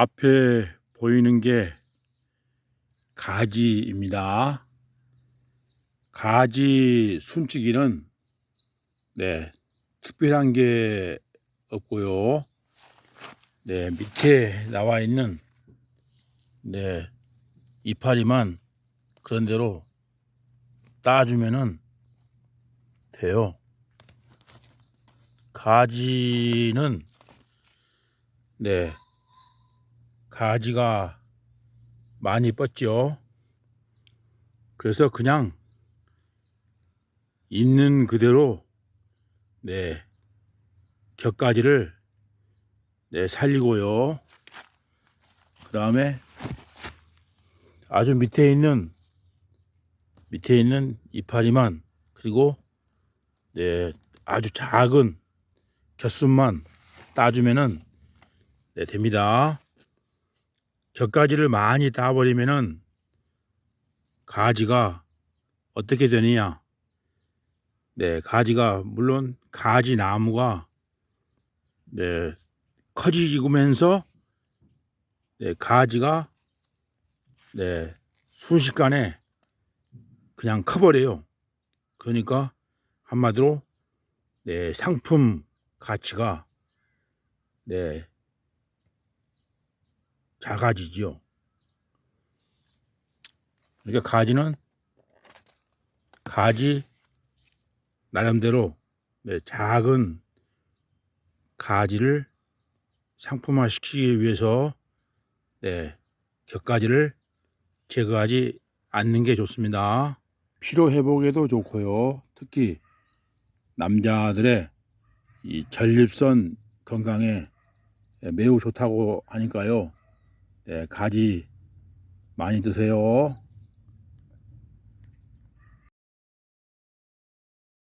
앞에 보이는 게 가지입니다. 가지 순치기는 네, 특별한 게 없고요. 네, 밑에 나와 있는 네, 이파리만 그런 대로 따주면은 돼요. 가지는 네, 가지가 많이 뻗죠. 그래서 그냥 있는 그대로 네 격가지를 네 살리고요. 그 다음에 아주 밑에 있는 밑에 있는 이파리만 그리고 네 아주 작은 겹순만 따주면은 네, 됩니다. 겹가지를 많이 따버리면은 가지가 어떻게 되느냐? 네, 가지가 물론 가지 나무가 네 커지면서 네, 가지가 네 순식간에 그냥 커버려요. 그러니까 한마디로 네 상품 가치가 네 작아지죠. 그러니까 가지는 가지 나름대로 네, 작은 가지를 상품화 시키기 위해서 네, 격가지를 제거하지 않는 게 좋습니다. 피로 회복에도 좋고요. 특히 남자들의 이 전립선 건강에 매우 좋다고 하니까요. 네, 가지 많이 드세요.